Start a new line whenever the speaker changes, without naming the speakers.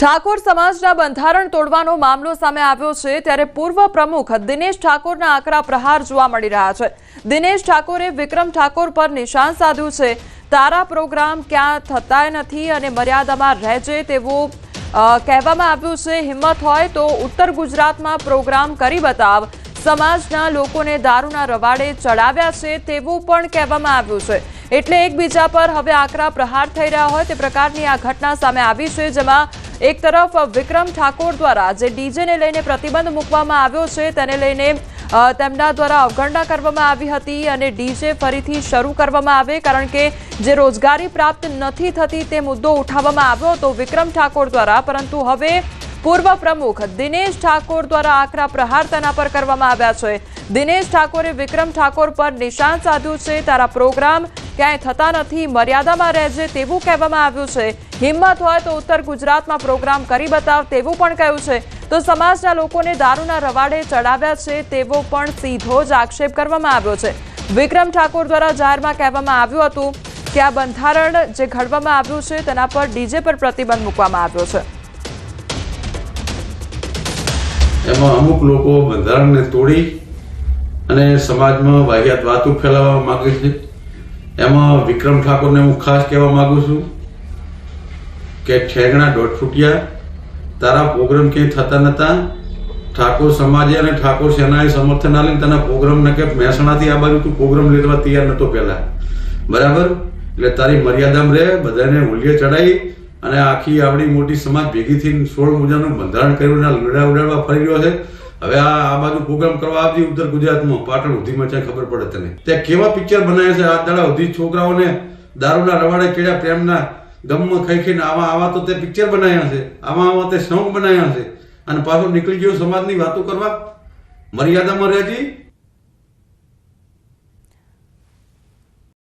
ઠાકોર સમાજના બંધારણ તોડવાનો મામલો સામે આવ્યો છે ત્યારે પૂર્વ પ્રમુખ દિનેશ ઠાકોરના આકરા પ્રહાર જોવા મળી રહ્યા છે. દિનેશ ઠાકોરે વિક્રમ ઠાકોર પર નિશાન સાધ્યું છે. તારા પ્રોગ્રામ ક્યાં થતા નથી અને મર્યાદામાં રહેજે તેવું કહેવામાં આવ્યું છે. હિંમત હોય તો ઉત્તર ગુજરાતમાં પ્રોગ્રામ કરી બતાવ. સમાજના લોકોને દારૂના રવાડે ચડાવ્યા છે તેવું પણ કહેવામાં આવ્યું છે. એટલે એકબીજા પર હવે આકરા પ્રહાર થઈ રહ્યા હોય તે પ્રકારની આ ઘટના સામે આવી છે, જેમાં એક તરફ વિક્રમ ઠાકોર દ્વારા જે ડીજેને લઈને પ્રતિબંધ મૂકવામાં આવ્યો છે તેને લઈને અ, તેમના દ્વારા અવગણના કરવામાં આવી હતી અને ડીજે ફરીથી શરૂ કરવામાં આવે કારણ કે જે રોજગારી પ્રાપ્ત નથી થતી તે મુદ્દો ઉઠાવવામાં આવ્યો હતો વિક્રમ ઠાકોર દ્વારા. પરંતુ હવે પૂર્વ પ્રમુખ દિનેશ ઠાકોર દ્વારા આકરા પ્રહાર તેના પર કરવામાં આવ્યા છે. દિનેશ ઠાકોરે વિક્રમ ઠાકોર પર નિશાન સાધ્યું છે. તારા પ્રોગ્રામ ક્યાંય થતા નથી, મર્યાદામાં રહેજે તેવું કહેવામાં આવ્યું છે. હિંમત હોય તો ઉત્તર ગુજરાતમાં પ્રોગ્રામ કરી બતાવ, તેવું પણ કહ્યું છે. તો સમાજના લોકોને દારૂના રવાડે ચડાવ્યા છે, તેવો પણ સીધો જ આક્ષેપ કરવામાં આવ્યો છે. વિક્રમ ઠાકોર દ્વારા જાહેરમાં કહેવામાં આવ્યું હતું કે આ બંધારણ જે ઘડવામાં આવ્યું છે, તેના પર ડીજે પર પ્રતિબંધ મૂકવામાં આવ્યો છે.
એમાં અમુક લોકો બંધારણને તોડી અને સમાજમાં વાહિયાત વાતો ફેલાવવા માંગે છે. એમાં વિક્રમ ઠાકોરને હું ખાસ કહેવા માંગુ છું કે ઠેગણા દોઢ ફૂટિયા, તારા પ્રોગ્રામ ક્યાંય થતા નહોતા ઠાકોર સમાજે અને ઠાકોર સેનાએ સમર્થન આલીને તને પ્રોગ્રામ ને કે મહેસાણાથી આ બાજુ તું પ્રોગ્રામ લેવા તૈયાર નહોતો પહેલાં. બરાબર? એટલે તારી મર્યાદામાં રહે, બધાને હુલિયે ચડાવી અને આખી આવડી મોટી સમાજ ભેગી થઈને સોળ મુજાનું બંધારણ કર્યું અને લડા ઉડાડવા ફરી રહ્યો છે. હવે આ આ બાજુ પ્રોગ્રામ કરવા આવતી ઉત્તર ગુજરાતમાં, પાટણ સુધીમાં ચાहे ખબર પડે તને. ત્યાં કેવા પિક્ચર બનાવ્યા છે? આ દાડા સુધી છોકરાઓને દારૂના રવાડે ચડ્યા પ્રેમના ગમમાં ખાઈ ખાઈને આવા આવા તો તે પિક્ચર બનાવ્યા છે. આવા આવા તે સોંગ બનાવ્યા છે. અને પાછો નીકળી ગયો સમાજની વાતો કરવા. મર્યાદામાં રહેતી